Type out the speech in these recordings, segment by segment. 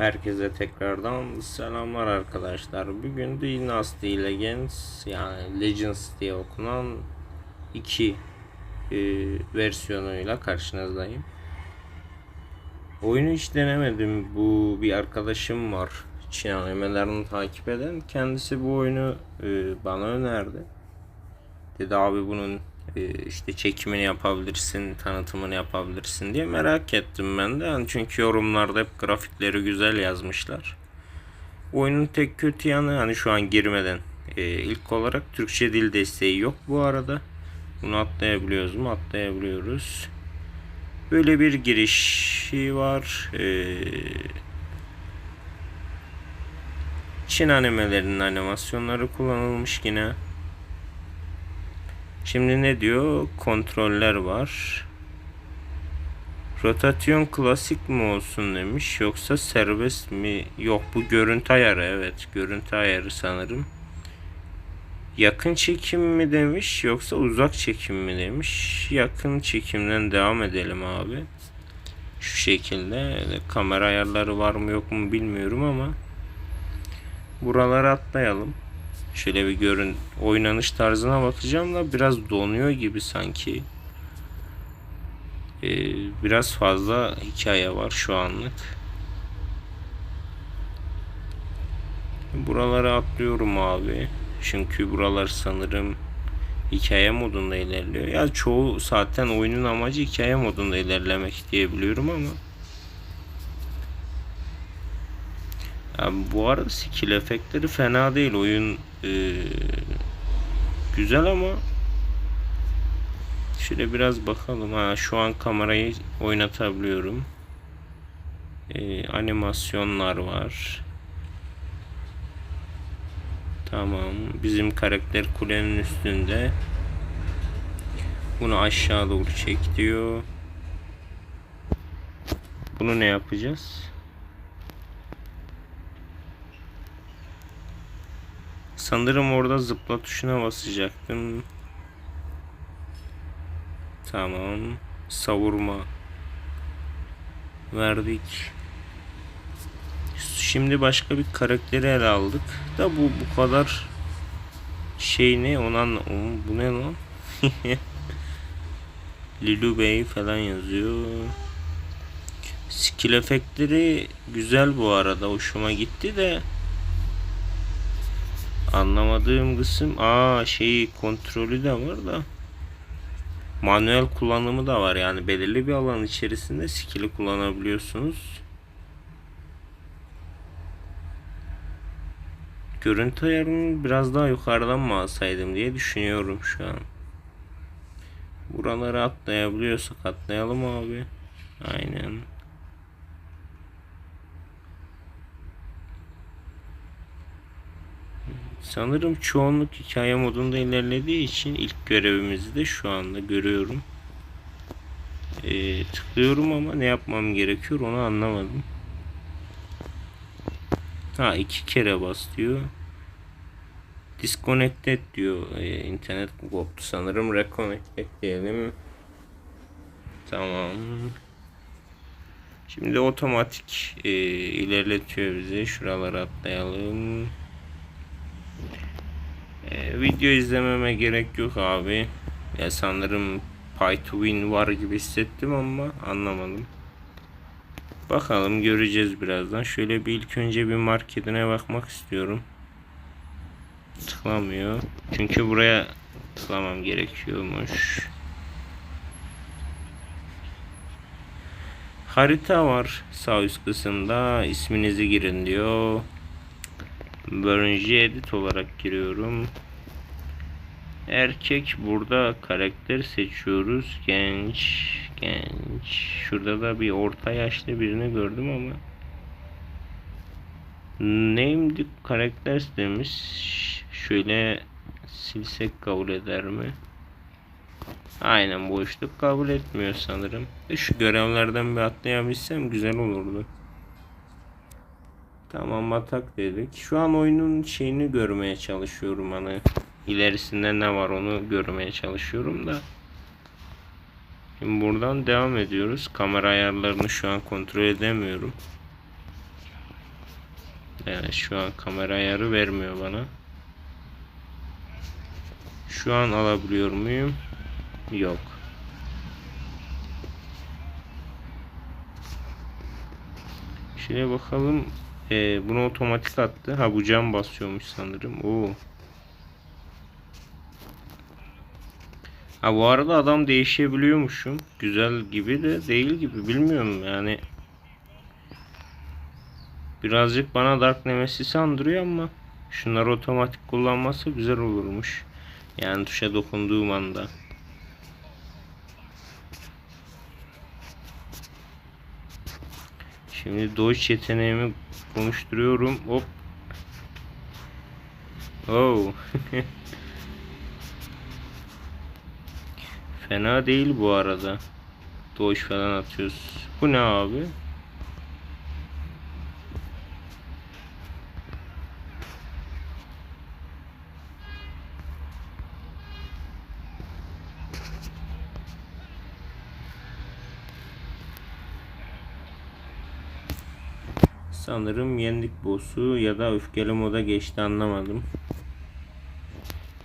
Herkese tekrardan selamlar arkadaşlar. Bugün Dynasty Legends yani Legends diye okunan iki e, versiyonuyla karşınızdayım. Oyunu hiç denemedim. Bu bir arkadaşım var. Çin animelerini takip eden. Kendisi bu oyunu e, bana önerdi. Dedi abi bunun işte çekimini yapabilirsin, tanıtımını yapabilirsin diye merak ettim ben de. Yani çünkü yorumlarda hep grafikleri güzel yazmışlar. Oyunun tek kötü yanı hani şu an girmeden e, ilk olarak Türkçe dil desteği yok bu arada. Bunu atlayabiliyoruz mu? Atlayabiliyoruz. Böyle bir girişi var. E, Çin animelerinin animasyonları kullanılmış yine. Şimdi ne diyor? Kontroller var. Rotasyon klasik mi olsun demiş yoksa serbest mi? Yok bu görüntü ayarı evet görüntü ayarı sanırım. Yakın çekim mi demiş yoksa uzak çekim mi demiş. Yakın çekimden devam edelim abi. Şu şekilde kamera ayarları var mı yok mu bilmiyorum ama buraları atlayalım. Şöyle bir görün oynanış tarzına bakacağım da biraz donuyor gibi sanki. Ee, biraz fazla hikaye var şu anlık. Buraları atlıyorum abi. Çünkü buralar sanırım hikaye modunda ilerliyor. Ya çoğu zaten oyunun amacı hikaye modunda ilerlemek diye biliyorum ama ya bu arada skill efektleri fena değil. Oyun ee, güzel ama şöyle biraz bakalım. Ha şu an kamerayı oynatabiliyorum. Ee, animasyonlar var. Tamam. Bizim karakter kulenin üstünde. Bunu aşağı doğru çek diyor. Bunu ne yapacağız? Sanırım orada zıpla tuşuna basacaktım. Tamam. Savurma. Verdik. Şimdi başka bir karakteri ele aldık. Da bu bu kadar şey ne anla- bu ne lan? Lilu Bey falan yazıyor. Skill efektleri güzel bu arada hoşuma gitti de Anlamadığım kısım aa şeyi kontrolü de var da manuel kullanımı da var yani belirli bir alan içerisinde skill'i kullanabiliyorsunuz. Görüntü ayarını biraz daha yukarıdan mı alsaydım diye düşünüyorum şu an. Buraları atlayabiliyorsak atlayalım abi. Aynen. Sanırım çoğunluk hikaye modunda ilerlediği için ilk görevimizi de şu anda görüyorum. Ee, tıklıyorum ama ne yapmam gerekiyor onu anlamadım. Ha iki kere bas diyor. Disconnected diyor. Ee, internet koptu sanırım. Reconnected diyelim. Tamam. Şimdi otomatik e, ilerletiyor bizi. Şuralara atlayalım. Ee, video izlememe gerek yok abi. Ya sanırım Pay to Win var gibi hissettim ama anlamadım. Bakalım göreceğiz birazdan. Şöyle bir ilk önce bir marketine bakmak istiyorum. Tıklamıyor. Çünkü buraya tıklamam gerekiyormuş. Harita var sağ üst kısımda. İsminizi girin diyor. Bölüncü edit olarak giriyorum. Erkek burada karakter seçiyoruz. Genç, genç. Şurada da bir orta yaşlı birini gördüm ama. Name the characters demiş. Şöyle silsek kabul eder mi? Aynen boşluk kabul etmiyor sanırım. E şu görevlerden bir atlayabilsem güzel olurdu. Tamam atak dedik. Şu an oyunun şeyini görmeye çalışıyorum hani ilerisinde ne var onu görmeye çalışıyorum da. Şimdi buradan devam ediyoruz. Kamera ayarlarını şu an kontrol edemiyorum. Yani şu an kamera ayarı vermiyor bana. Şu an alabiliyor muyum? Yok. Şöyle bakalım. Ee, bunu otomatik attı. Ha bu cam basıyormuş sanırım. Oo. Ha bu arada adam değişebiliyormuşum. Güzel gibi de değil gibi. Bilmiyorum yani. Birazcık bana Dark Nemesis'i andırıyor ama şunları otomatik kullanması güzel olurmuş. Yani tuşa dokunduğum anda. Şimdi Dodge yeteneğimi konuşturuyorum. Hop. Oh. Fena değil bu arada. Dodge falan atıyoruz. Bu ne abi? Sanırım yendik boss'u ya da öfkeli moda geçti anlamadım.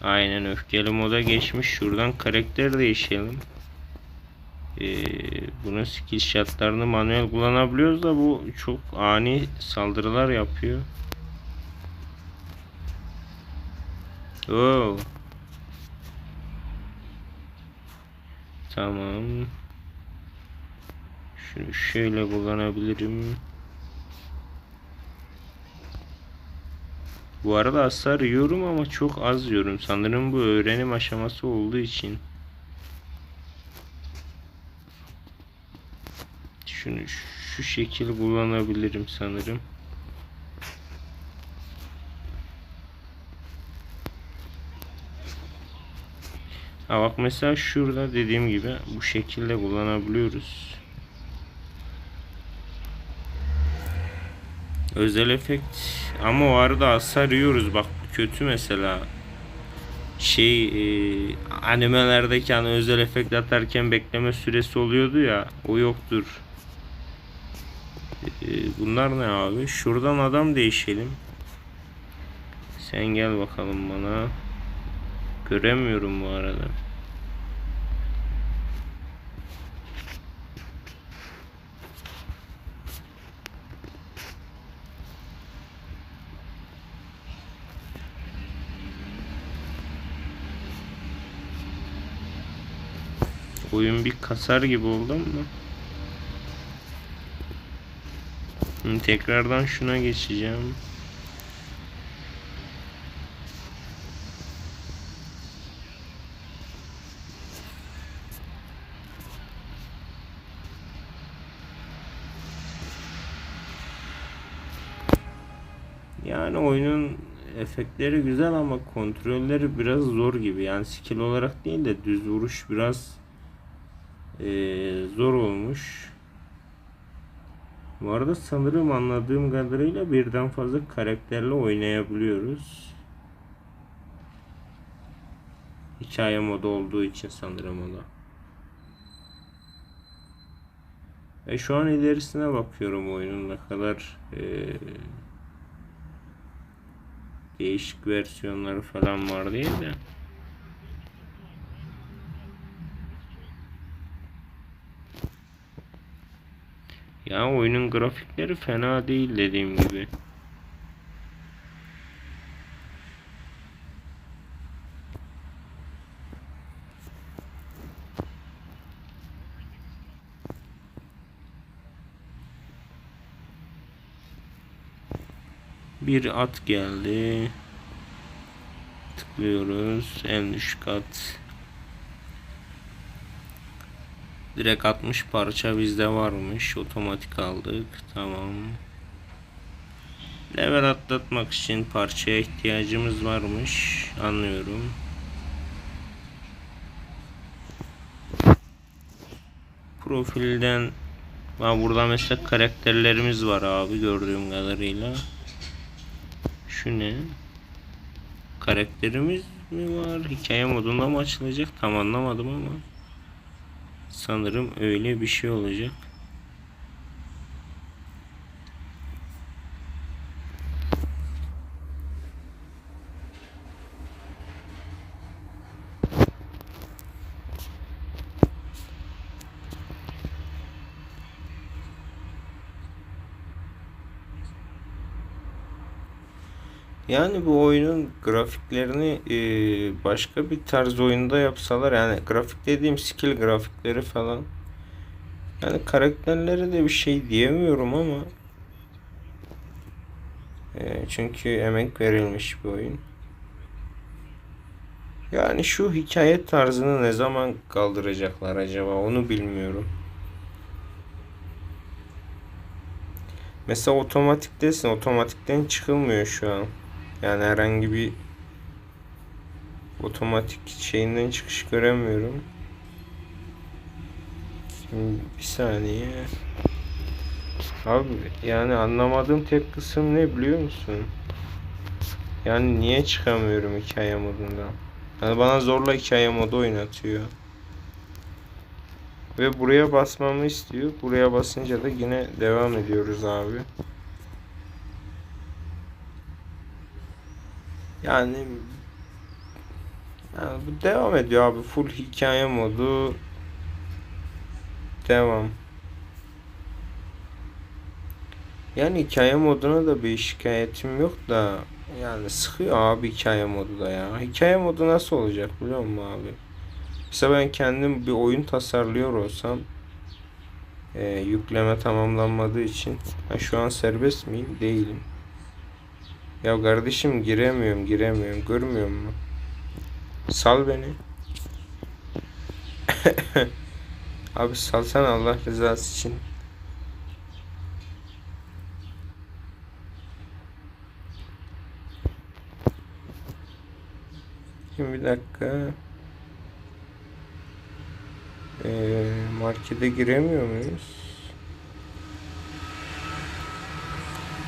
Aynen öfkeli moda geçmiş. Şuradan karakter değişelim. Ee, bunun skill shotlarını manuel kullanabiliyoruz da bu çok ani saldırılar yapıyor. Oo. Tamam. Şunu şöyle kullanabilirim. Bu arada hasar yiyorum ama çok az yiyorum. Sanırım bu öğrenim aşaması olduğu için. Şunu şu şekil kullanabilirim sanırım. Ha bak mesela şurada dediğim gibi bu şekilde kullanabiliyoruz. Özel efekt ama o arada hasar yiyoruz bak kötü mesela. Şey e, animelerdeki hani özel efekt atarken bekleme süresi oluyordu ya o yoktur. E, bunlar ne abi? Şuradan adam değişelim. Sen gel bakalım bana. Göremiyorum bu arada. Oyun bir kasar gibi oldu ama. Tekrardan şuna geçeceğim. Yani oyunun efektleri güzel ama kontrolleri biraz zor gibi. Yani skill olarak değil de düz vuruş biraz eee, zor olmuş. Bu arada sanırım anladığım kadarıyla birden fazla karakterle oynayabiliyoruz. Hikaye modu olduğu için sanırım o da. Ve şu an ilerisine bakıyorum oyunun ne kadar eee, değişik versiyonları falan var diye de. Ya oyunun grafikleri fena değil dediğim gibi. Bir at geldi. Tıklıyoruz. En düşük at. Direkt 60 parça bizde varmış. Otomatik aldık. Tamam. Level atlatmak için parçaya ihtiyacımız varmış. Anlıyorum. Profilden Ha, burada mesela karakterlerimiz var abi gördüğüm kadarıyla. Şu ne? Karakterimiz mi var? Hikaye modunda mı açılacak? Tam anlamadım ama. Sanırım öyle bir şey olacak. Yani bu oyunun grafiklerini e, başka bir tarz oyunda yapsalar yani grafik dediğim skill grafikleri falan yani karakterlere de bir şey diyemiyorum ama e, çünkü emek verilmiş bir oyun. Yani şu hikaye tarzını ne zaman kaldıracaklar acaba onu bilmiyorum. Mesela otomatiktesin. Otomatikten çıkılmıyor şu an. Yani herhangi bir otomatik şeyinden çıkış göremiyorum. Şimdi bir saniye. Abi yani anlamadığım tek kısım ne biliyor musun? Yani niye çıkamıyorum hikaye modundan? Yani bana zorla hikaye modu oynatıyor. Ve buraya basmamı istiyor. Buraya basınca da yine devam ediyoruz abi. Yani yani bu devam ediyor abi. Full hikaye modu devam. Yani hikaye moduna da bir şikayetim yok da yani sıkıyor abi hikaye modu da ya. Hikaye modu nasıl olacak biliyor musun abi? Mesela ben kendim bir oyun tasarlıyor olsam e, yükleme tamamlanmadığı için ha, şu an serbest miyim? Değilim. Ya kardeşim giremiyorum giremiyorum görmüyor musun? Sal beni. Abi salsana Allah rızası için. Bir dakika. Ee, markete giremiyor muyuz?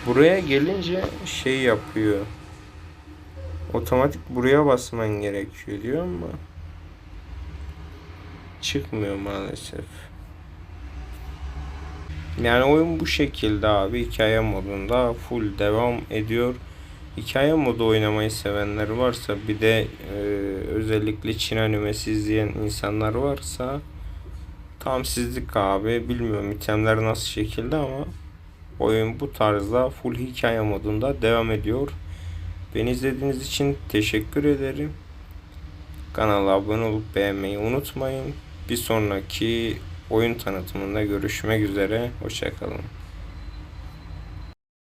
Buraya gelince şey yapıyor. Otomatik buraya basman gerekiyor diyor ama çıkmıyor maalesef. Yani oyun bu şekilde abi hikaye modunda full devam ediyor. Hikaye modu oynamayı sevenler varsa bir de e, özellikle Çin animesi izleyen insanlar varsa tam sizlik abi. Bilmiyorum itemler nasıl şekilde ama oyun bu tarzda full hikaye modunda devam ediyor. Beni izlediğiniz için teşekkür ederim. Kanala abone olup beğenmeyi unutmayın. Bir sonraki oyun tanıtımında görüşmek üzere. Hoşçakalın.